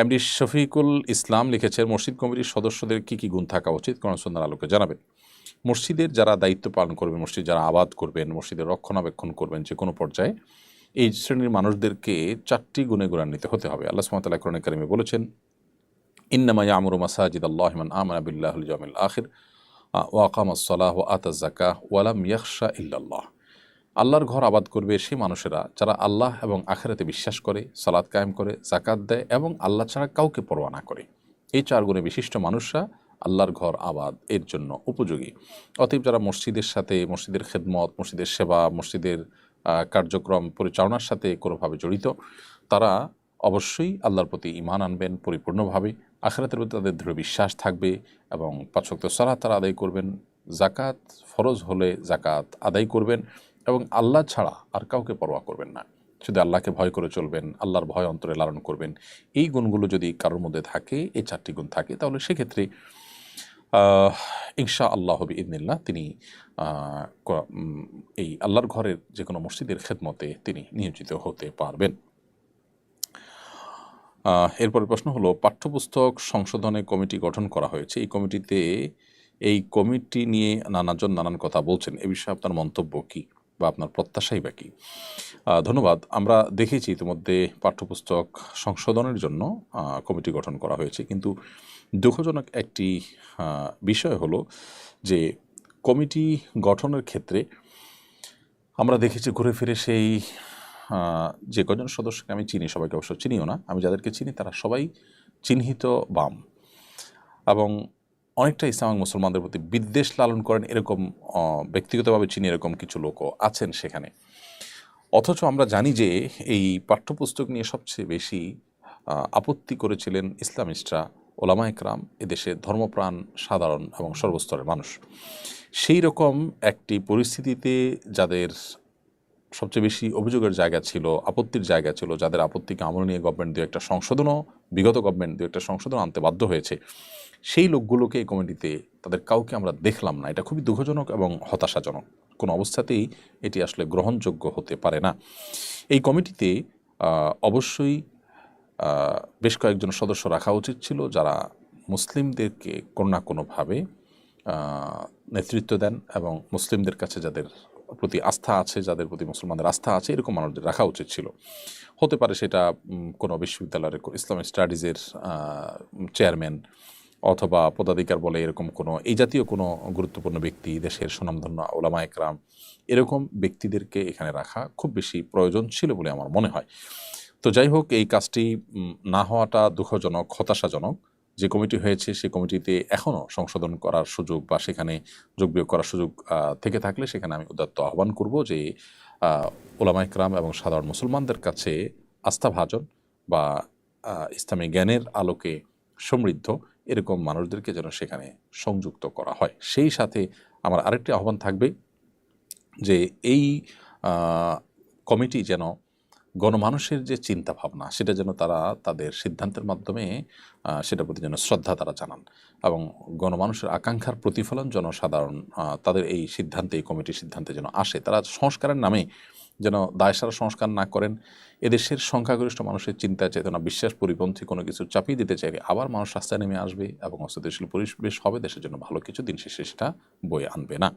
MD Shafiqul Islam লিখেছেন, মসজিদ কমিটির সদস্যদের কী কী গুণ থাকা উচিত? সুন্নাহর আলোকে জানাবেন। মসজিদের যারা দায়িত্ব পালন করবেন, মসজিদ যারা আবাদ করবেন, মসজিদের রক্ষণাবেক্ষণ করবেন যে কোনো পর্যায়ে, এই শ্রেণির মানুষদেরকে চারটি গুণে গুণান্বিত হতে হবে। আল্লাহ সুমতাল্লাহ কোরআন কারিমে বলেছেন, ইন্নামা ইয়ামুরু মাসাজিদ আল্লাহমান আমানা বিল্লাহুল জামিল আখির ওয়াকাম সালাহ ও আতা জাকা ওয়ালাম ইয়াকশা ইল্লাল্লাহ। আল্লাহর ঘর আবাদ করবে সেই মানুষেরা যারা আল্লাহ এবং আখেরাতে বিশ্বাস করে সালাদ কায়েম করে জাকাত দেয় এবং আল্লাহ ছাড়া কাউকে পরোয়া না করে। এই চার গুণে বিশিষ্ট মানুষরা আল্লাহর ঘর আবাদ, এর জন্য উপযোগী। অতএব যারা মসজিদের সাথে, মসজিদের খেদমত, মসজিদের সেবা, মসজিদের কার্যক্রম পরিচালনার সাথে কোনোভাবে জড়িত, তারা অবশ্যই আল্লাহর প্রতি ইমান আনবেন পরিপূর্ণভাবে। আখেরাতের প্রতি তাদের দৃঢ় বিশ্বাস থাকবে এবং পাঁচক্ত সালাত তারা আদায় করবেন। জাকাত ফরজ হলে জাকাত আদায় করবেন। এবং আল্লাহ ছাড়া আর কাউকে পরোয়া করবেন না। শুধু আল্লাহকে ভয় করে চলবেন আল্লাহর ভয় অন্তরে লালন করবেন এই গুণগুলো যদি কারোর মধ্যে থাকে এই চারটি গুণ থাকে তাহলে সেক্ষেত্রে ইনশা আল্লাহ হবি ইদনিল্লাহ তিনি এই আল্লাহর ঘরের যে কোনো মসজিদের খেদমতে তিনি নিয়োজিত হতে পারবেন। আহ, এরপরের প্রশ্ন হলো পাঠ্যপুস্তক সংশোধনে কমিটি গঠন করা হয়েছে। এই কমিটিতে এই কমিটি নিয়ে নানাজন নানান কথা বলছেন। এ বিষয়ে আপনার মন্তব্য কী? বা আপনার প্রত্যাশাই বা ধন্যবাদ। আমরা দেখেছি ইতিমধ্যে পাঠ্যপুস্তক সংশোধনের জন্য কমিটি গঠন করা হয়েছে। কিন্তু দুঃখজনক একটি বিষয় হলো যে কমিটি গঠনের ক্ষেত্রে আমরা দেখেছি ঘুরে ফিরে সেই যে কজন সদস্যকে আমি চিনি, সবাইকে অবশ্য চিনিও না, আমি যাদেরকে চিনি তারা সবাই চিহ্নিত বাম। এবং অনেকটা ইসলাম মুসলমানদের প্রতি বিদ্বেষ লালন করেন এরকম ব্যক্তিগতভাবে চিনি এরকম কিছু লোকও আছেন সেখানে। অথচ আমরা জানি যে এই পাঠ্যপুস্তক নিয়ে সবচেয়ে বেশি আপত্তি করেছিলেন ইসলামিস্টরা, ওলামা একরাম এদেশের ধর্মপ্রাণ সাধারণ এবং সর্বস্তরের মানুষ। সেই রকম একটি পরিস্থিতিতে যাদের সবচেয়ে বেশি অভিযোগের জায়গা ছিল, আপত্তির জায়গা ছিল, যাদের আপত্তিকে আমল নিয়ে গভর্নমেন্ট দু একটা সংশোধনও, বিগত গভর্নমেন্ট দু একটা সংশোধন আনতে বাধ্য হয়েছে। সেই লোকগুলোকে এই কমিটিতে তাদের কাউকে আমরা দেখলাম না। এটা খুবই দুঃখজনক এবং হতাশাজনক। কোনো অবস্থাতেই এটি আসলে গ্রহণযোগ্য হতে পারে না। এই কমিটিতে অবশ্যই বেশ কয়েকজন সদস্য রাখা উচিত ছিল যারা মুসলিমদেরকে কোনো না কোনোভাবে নেতৃত্ব দেন এবং মুসলিমদের কাছে যাদের প্রতি আস্থা আছে, যাদের প্রতি মুসলমানদের আস্থা আছে, এরকম মানুষদের রাখা উচিত ছিল। হতে পারে সেটা কোনো বিশ্ববিদ্যালয়ের ইসলামিক স্টাডিজের চেয়ারম্যান অথবা পদাধিকার বলে এরকম কোনো, এই জাতীয় কোনো গুরুত্বপূর্ণ ব্যক্তি, দেশের সুনামধন্য ওলামা একরাম, এরকম ব্যক্তিদেরকে এখানে রাখা খুব বেশি প্রয়োজন ছিল বলে আমার মনে হয়। তো যাই হোক, এই কাজটি না হওয়াটা দুঃখজনক, হতাশাজনক। যে কমিটি হয়েছে সেই কমিটিতে এখনও সংশোধন করার সুযোগ বা সেখানে যোগ বিয়োগ করার সুযোগ থেকে থাকলে সেখানে আমি উদাত্ত আহ্বান করব যে ওলামা ইকরাম এবং সাধারণ মুসলমানদের কাছে আস্থাভাজন বা ইসলামী জ্ঞানের আলোকে সমৃদ্ধ এরকম মানুষদেরকে যেন সেখানে সংযুক্ত করা হয়। সেই সাথে আমার আরেকটি আহ্বান থাকবে যে, এই কমিটি যেন গণমানুষের যে চিন্তা ভাবনা সেটা যেন তারা তাদের সিদ্ধান্তের মাধ্যমে সেটার প্রতি যেন শ্রদ্ধা তারা জানান। এবং গণমানুষের আকাঙ্ক্ষার প্রতিফলন জনসাধারণ তাদের এই সিদ্ধান্তে, এই কমিটির সিদ্ধান্তে যেন আসে। তারা সংস্কারের নামে যেন দায়সারা সংস্কার না করেন, এদেশের সংখ্যাগরিষ্ঠ মানুষের চিন্তা চেতনা, বিশ্বাস, পরিপন্থী কোনো কিছু চাপিয়ে দিতে চাইলে আবার মানুষ রাস্তায় নেমে আসবে এবং অস্থিতিশীল পরিবেশ হবে, দেশের জন্য ভালো কিছু দিন শেষে সেটা বয়ে আনবে না।